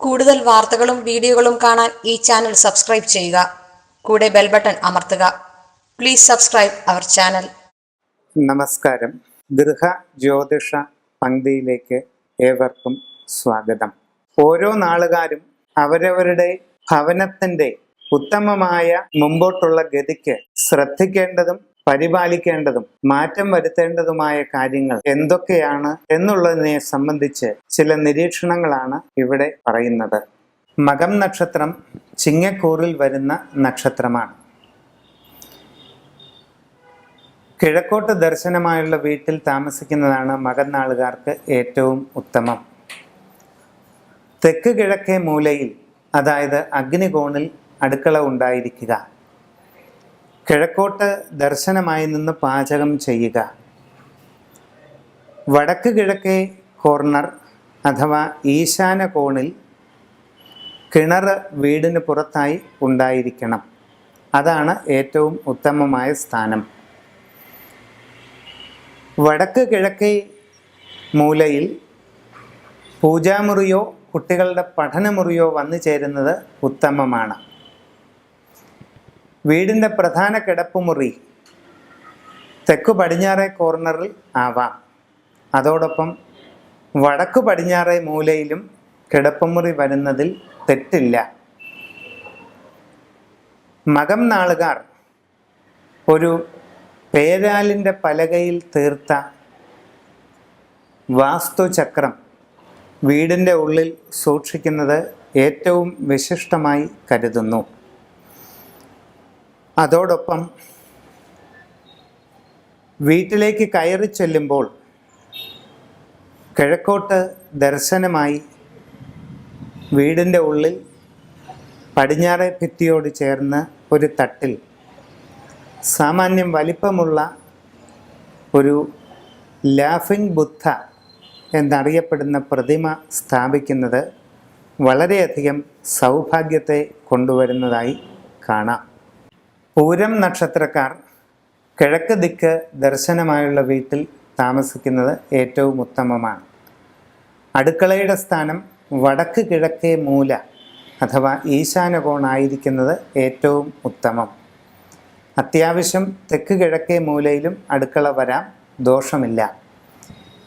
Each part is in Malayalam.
കൂടുതൽ വാർത്തകളും വീഡിയോകളും കാണാൻ ഈ ചാനൽ സബ്സ്ക്രൈബ് ചെയ്യുക. കൂടെ ബെൽ ബട്ടൺ അമർത്തുക. പ്ലീസ് സബ്സ്ക്രൈബ് അവർ ചാനൽ നമസ്കാരം. ഗൃഹ ജ്യോതിഷ പങ്ക്തിയിലേക്ക് ഏവർക്കും സ്വാഗതം. ഓരോ നാളുകാരും അവരവരുടെ ഭവനത്തിന്റെ ഉത്തമമായ മുമ്പോട്ടുള്ള ഗതിക്ക് ശ്രദ്ധിക്കേണ്ടതും പരിപാലിക്കേണ്ടതും മാറ്റം വരുത്തേണ്ടതുമായ കാര്യങ്ങൾ എന്തൊക്കെയാണ് എന്നുള്ളതിനെ സംബന്ധിച്ച് ചില നിരീക്ഷണങ്ങളാണ് ഇവിടെ പറയുന്നത്. മകം നക്ഷത്രം ചിങ്ങക്കൂറിൽ വരുന്ന നക്ഷത്രമാണ്. കിഴക്കോട്ട് ദർശനമായുള്ള വീട്ടിൽ താമസിക്കുന്നതാണ് മകന്നാളുകാർക്ക് ഏറ്റവും ഉത്തമം. തെക്ക് കിഴക്കേ മൂലയിൽ അതായത് അഗ്നികോണിൽ അടുക്കള ഉണ്ടായിരിക്കുക. കിഴക്കോട്ട് ദർശനമായി നിന്ന് പാചകം ചെയ്യുക. വടക്ക് കിഴക്കേ കോർണർ അഥവാ ഈശാന കോണിൽ കിണർ വീടിന് പുറത്തായി ഉണ്ടായിരിക്കണം. അതാണ് ഏറ്റവും ഉത്തമമായ സ്ഥാനം. വടക്ക് കിഴക്കേ മൂലയിൽ പൂജാമുറിയോ കുട്ടികളുടെ പഠനമുറിയോ വന്നു ചേരുന്നത് ഉത്തമമാണ്. വീടിന്റെ പ്രധാന കിടപ്പുമുറി തെക്കു പടിഞ്ഞാറേ കോർണറിൽ ആവാം. അതോടൊപ്പം വടക്കു പടിഞ്ഞാറേ മൂലയിലും കിടപ്പുമുറി വരുന്നതിൽ തെറ്റില്ല. മകം നാളുകാർ ഒരു പേരാലിന്റെ പലകയിൽ തീർത്ത വാസ്തുചക്രം വീടിന്റെ ഉള്ളിൽ സൂക്ഷിക്കുന്നത് ഏറ്റവും വിശിഷ്ടമായി കരുതുന്നു. അതോടൊപ്പം വീട്ടിലേക്ക് കയറി ചെല്ലുമ്പോൾ കിഴക്കോട്ട് ദർശനമായി വീടിന്റെ ഉള്ളിൽ പടിഞ്ഞാറെ ഭിത്തിയോട് ചേർന്ന് ഒരു തട്ടിൽ സാമാന്യം വലിപ്പമുള്ള ഒരു ലാഫിംഗ് ബുദ്ധ എന്നറിയപ്പെടുന്ന പ്രതിമ സ്ഥാപിക്കുന്നത് വളരെയധികം സൗഭാഗ്യത്തെ കൊണ്ടുവരുന്നതായി കാണാം. പൂരം നക്ഷത്രക്കാർ കിഴക്ക് ദിക്ക് ദർശനമായുള്ള വീട്ടിൽ താമസിക്കുന്നത് ഏറ്റവും ഉത്തമമാണ്. അടുക്കളയുടെ സ്ഥാനം വടക്ക് കിഴക്കേ മൂല അഥവാ ഈശാനകോണായിരിക്കുന്നത് ഏറ്റവും ഉത്തമം. അത്യാവശ്യം തെക്ക് കിഴക്കേ മൂലയിലും അടുക്കള വരാം ദോഷമില്ല.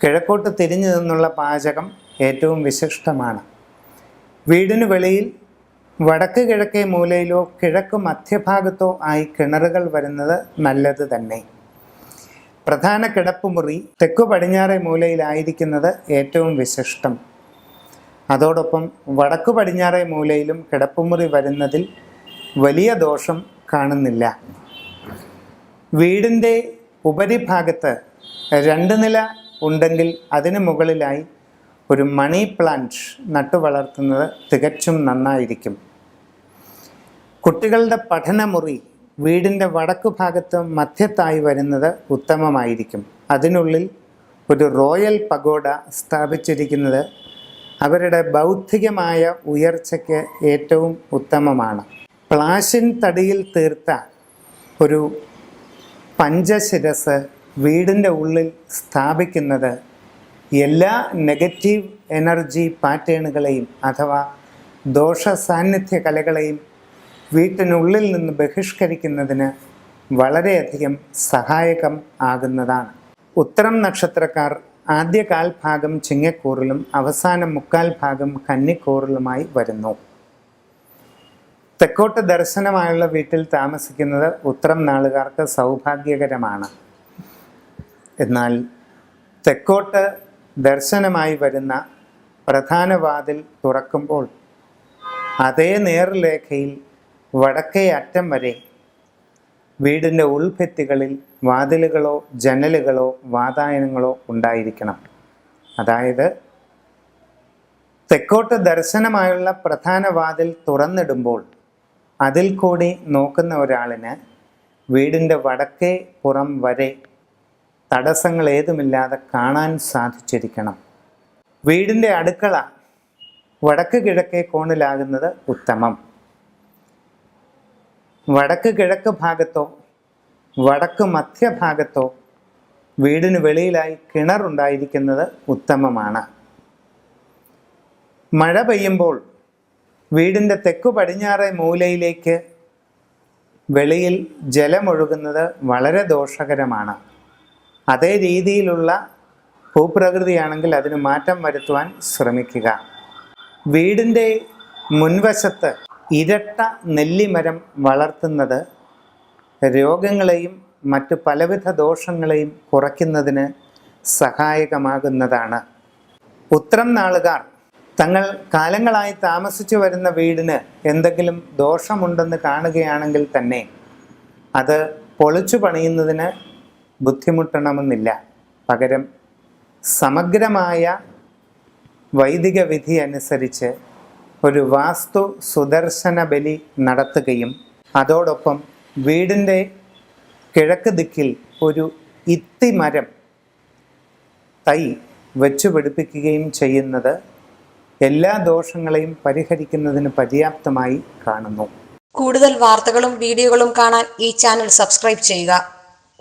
കിഴക്കോട്ട് തിരിഞ്ഞു നിന്നുള്ള പാചകം ഏറ്റവും വിശിഷ്ടമാണ്. വീടിന് വെളിയിൽ വടക്ക് കിഴക്കേ മൂലയിലോ കിഴക്ക് മധ്യഭാഗത്തോ ആയി കിണറുകൾ വരുന്നത് നല്ലത് തന്നെ. പ്രധാന കിടപ്പുമുറി തെക്കു പടിഞ്ഞാറേ മൂലയിലായിരിക്കുന്നത് ഏറ്റവും വിശിഷ്ടം. അതോടൊപ്പം വടക്കു പടിഞ്ഞാറേ മൂലയിലും കിടപ്പുമുറി വരുന്നതിൽ വലിയ ദോഷം കാണുന്നില്ല. വീടിന്റെ ഉപരിഭാഗത്ത് രണ്ട് നില ഉണ്ടെങ്കിൽ അതിന് മുകളിലായി ഒരു മണി പ്ലാന്റ് നട്ടു വളർത്തുന്നത് തികച്ചും നന്നായിരിക്കും. കുട്ടികളുടെ പഠനമുറി വീടിന്റെ വടക്കു ഭാഗത്ത് മധ്യത്തായി വരുന്നത് ഉത്തമമായിരിക്കും. അതിനുള്ളിൽ ഒരു റോയൽ പഗോഡ സ്ഥാപിച്ചിരിക്കുന്നത് അവരുടെ ബൗദ്ധികമായ ഉയർച്ചയ്ക്ക് ഏറ്റവും ഉത്തമമാണ്. പ്ലാഷിൻ തടിയിൽ തീർത്ത ഒരു പഞ്ചശിരസ് വീടിന്റെ ഉള്ളിൽ സ്ഥാപിക്കുന്നത് എല്ലാ നെഗറ്റീവ് എനർജി പാറ്റേണുകളെയും അഥവാ ദോഷ സാന്നിധ്യ കലകളെയും വീട്ടിനുള്ളിൽ നിന്ന് ബഹിഷ്കരിക്കുന്നതിന് വളരെയധികം സഹായകം ആകുന്നതാണ്. ഉത്തരം നക്ഷത്രക്കാർ ആദ്യ കാൽഭാഗം ചിങ്ങക്കൂറിലും അവസാന മുക്കാൽ ഭാഗം കന്നിക്കൂറിലുമായി വരുന്നു. തെക്കോട്ട് ദർശനമായുള്ള വീട്ടിൽ താമസിക്കുന്നത് ഉത്തരം നാളുകാർക്ക് സൗഭാഗ്യകരമാണ്. എന്നാൽ തെക്കോട്ട് ദർശനമായി വരുന്ന പ്രധാന വാതിൽ തുറക്കുമ്പോൾ അതേ നേർരേഖയിൽ വടക്കേ അറ്റം വരെ വീടിന്റെ ഉൾഭിത്തികളിൽ വാതിലുകളോ ജനലുകളോ വാതായനങ്ങളോ ഉണ്ടായിരിക്കണം. അതായത് തെക്കോട്ട് ദർശനമായുള്ള പ്രധാന വാതിൽ തുറന്നിടുമ്പോൾ അതിൽ കൂടി നോക്കുന്ന ഒരാളിന് വീടിന്റെ വടക്കേ പുറം വരെ തടസ്സങ്ങൾ ഏതുമില്ലാതെ കാണാൻ സാധിച്ചിരിക്കണം. വീടിന്റെ അടുക്കള വടക്ക് കിഴക്കേ കോണിലാകുന്നത് ഉത്തമം. വടക്ക് കിഴക്ക് ഭാഗത്തോ വടക്ക് മധ്യഭാഗത്തോ വീടിന് വെളിയിലായി കിണറുണ്ടായിരിക്കുന്നത് ഉത്തമമാണ്. മഴ പെയ്യുമ്പോൾ വീടിന്റെ തെക്കു പടിഞ്ഞാറേ മൂലയിലേക്ക് വെളിയിൽ ജലമൊഴുകുന്നത് വളരെ ദോഷകരമാണ്. അതേ രീതിയിലുള്ള ഭൂപ്രകൃതിയാണെങ്കിൽ അതിന് മാറ്റം വരുത്തുവാൻ ശ്രമിക്കുക. വീടിന്റെ മുൻവശത്ത് ഇരട്ട നെല്ലിമരം വളർത്തുന്നത് രോഗങ്ങളെയും മറ്റു പലവിധ ദോഷങ്ങളെയും കുറയ്ക്കുന്നതിന് സഹായകമാകുന്നതാണ്. ഉത്തരം നാളുകാർ തങ്ങൾ കാലങ്ങളായി താമസിച്ചു വരുന്ന വീടിന് എന്തെങ്കിലും ദോഷമുണ്ടെന്ന് കാണുകയാണെങ്കിൽ തന്നെ അത് പൊളിച്ചു പണിയുന്നതിന് ബുദ്ധിമുട്ടണമെന്നില്ല. പകരം സമഗ്രമായ വൈദിക വിധി അനുസരിച്ച് ഒരു വാസ്തു സുദർശന ബലി നടത്തുകയും അതോടൊപ്പം വീടിന്റെ കിഴക്ക് ദിക്കിൽ ഒരു ഇത്തിമരം തൈ വെച്ചു പിടിപ്പിക്കുകയും ചെയ്യുന്നത് എല്ലാ ദോഷങ്ങളെയും പരിഹരിക്കുന്നതിന് പര്യാപ്തമായി കാണുന്നു. കൂടുതൽ വാർത്തകളും വീഡിയോകളും കാണാൻ ഈ ചാനൽ സബ്സ്ക്രൈബ് ചെയ്യുക.